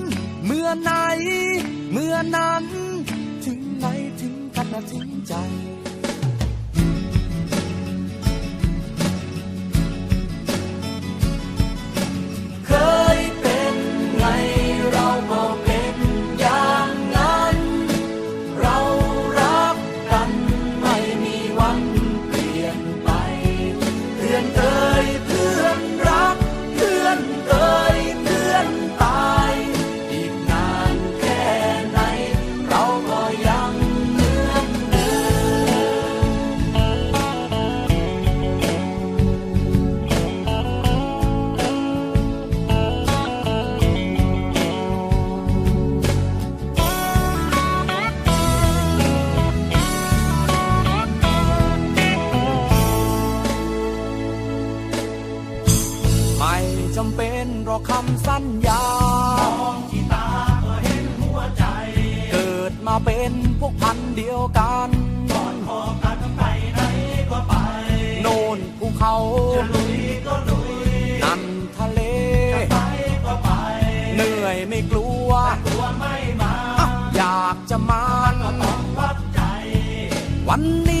เมื่อไหน เมื่อนั้น ถึงไหนถึงกันนะถึงใจ ไม่จำเป็นรอคำสัญญามองที่ตาก็เห็นหัวใจ เกิดมาเป็นพวกพันเดียวกันก่อนพอกันไปไหนก็ไป โน่นภูเขาจะลุยก็ลุยนั่นทะเลจะไปก็ไป เหนื่อยไม่กลัวตัวไม่มาออยากจะมาก็ต้องวัดใจ วันนี้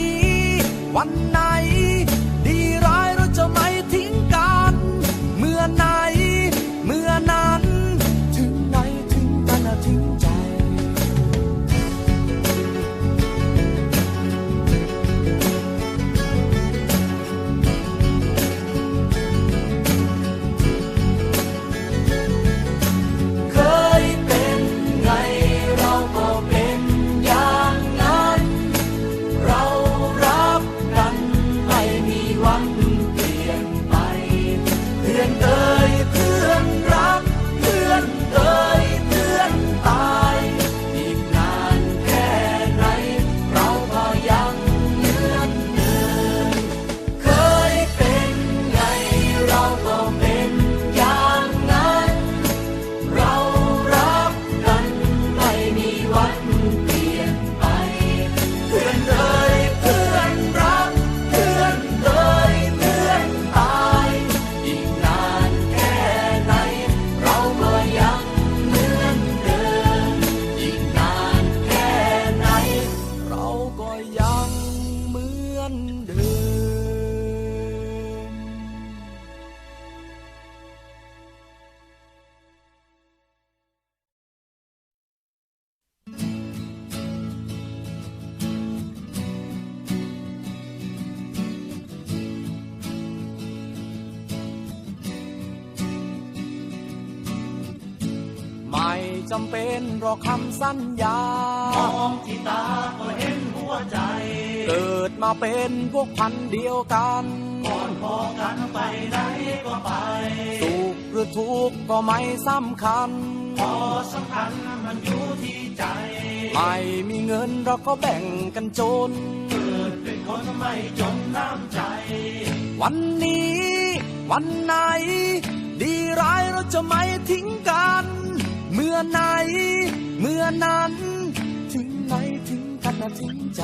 เหมือนเดิมไม่จำเป็นรอคำสัญญามองที่ตาก็ มาเป็นพวกพันธุ์เดียวกันก่อนพอกันไปไหนก็ไปสุขหรือทุกข์ก็ไม่สำคัญ พอสำคัญมันอยู่ที่ใจ ไม่มีเงินเราก็แบ่งกันจน เกิดเป็นคนไม่จนน้ำใจ วันนี้ วันไหน ดีร้ายเราจะไม่ทิ้งกัน เมื่อไหน เมื่อนั้น ถึงไหนถึงกันนะถึงใจ